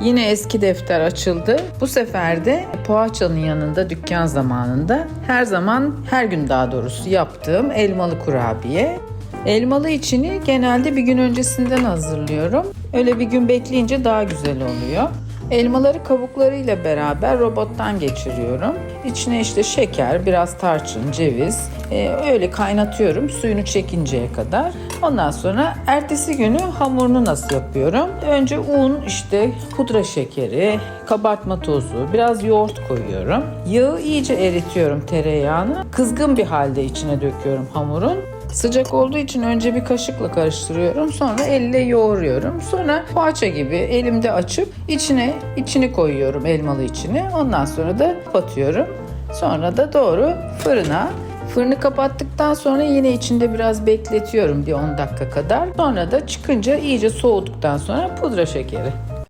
Yine eski defter açıldı. Bu sefer de poğaçanın yanında dükkan zamanında her zaman her gün daha doğrusu yaptığım elmalı kurabiye. Elmalı içini genelde bir gün öncesinden hazırlıyorum. Öyle bir gün bekleyince daha güzel oluyor. Elmaları kabuklarıyla beraber robottan geçiriyorum. İçine işte şeker, biraz tarçın, ceviz e, öyle kaynatıyorum suyunu çekinceye kadar. Ondan sonra ertesi günü hamurunu nasıl yapıyorum? Önce un, işte pudra şekeri, kabartma tozu, biraz yoğurt koyuyorum. Yağı iyice eritiyorum tereyağını. Kızgın bir halde içine döküyorum hamurun. Sıcak olduğu için önce bir kaşıkla karıştırıyorum. Sonra elle yoğuruyorum. Sonra poğaça gibi elimde açıp içine içini koyuyorum elmalı içini. Ondan sonra da kapatıyorum. Sonra da doğru fırına. Fırını kapattıktan sonra yine içinde biraz bekletiyorum bir 10 dakika kadar. Sonra da çıkınca iyice soğuduktan sonra pudra şekeri.